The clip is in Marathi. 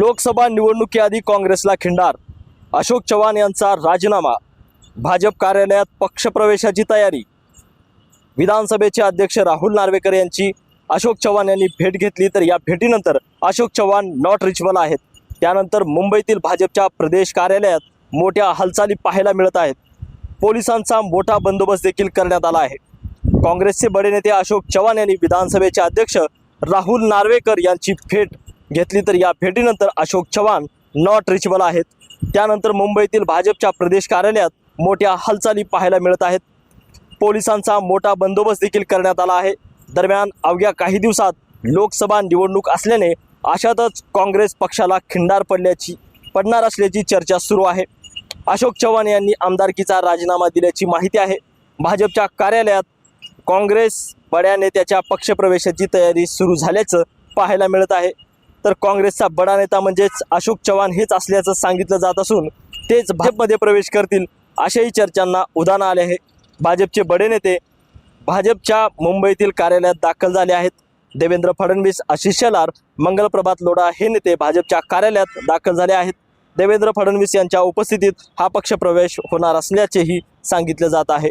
लोकसभा निवडणुकीआधी काँग्रेसला खिंडार. अशोक चव्हाण यांचा राजीनामा. भाजप कार्यालयात पक्षप्रवेशाची तयारी. विधानसभेचे अध्यक्ष राहुल नार्वेकर यांची अशोक चव्हाण यांनी भेट घेतली. तर या भेटीनंतर अशोक चव्हाण नॉट रिचबल आहेत. त्यानंतर मुंबईतील भाजपच्या प्रदेश कार्यालयात मोठ्या हालचाली पाहायला मिळत आहेत. पोलिसांचा मोठा बंदोबस्त देखील करण्यात आला आहे. काँग्रेसचे बडे नेते अशोक चव्हाण यांनी विधानसभेचे अध्यक्ष राहुल नार्वेकर यांची भेट घेतली तर या भेटीनंतर अशोक चव्हाण नॉट रिचबल आहेत. त्यानंतर मुंबईतील भाजपच्या प्रदेश कार्यालयात मोठ्या हालचाली पाहायला मिळत आहेत. पोलिसांचा मोठा बंदोबस्त देखील करण्यात आला आहे. दरम्यान अवघ्या काही दिवसात लोकसभा निवडणूक असल्याने अशातच काँग्रेस पक्षाला खिंडार पडल्याची पडणार असल्याची चर्चा सुरू आहे. अशोक चव्हाण यांनी आमदारकीचा राजीनामा दिल्याची माहिती आहे. भाजपच्या कार्यालयात काँग्रेस बड्या नेत्याच्या पक्षप्रवेशाची तयारी सुरू झाल्याचं पाहायला मिळत आहे. तर काँग्रेसचा बडा नेता म्हणजेच अशोक चव्हाण हेच असल्याचं सांगितलं जात असून तेच भाजपमध्ये प्रवेश करतील अशाही चर्चांना उदाहरण आले आहे भाजपचे बडे नेते भाजपच्या मुंबईतील कार्यालयात दाखल झाले आहेत. देवेंद्र फडणवीस आशिष शेलार मंगलप्रभात लोढा हे नेते भाजपच्या कार्यालयात दाखल झाले आहेत. देवेंद्र फडणवीस यांच्या उपस्थितीत हा पक्षप्रवेश होणार असल्याचेही सांगितले जात आहे.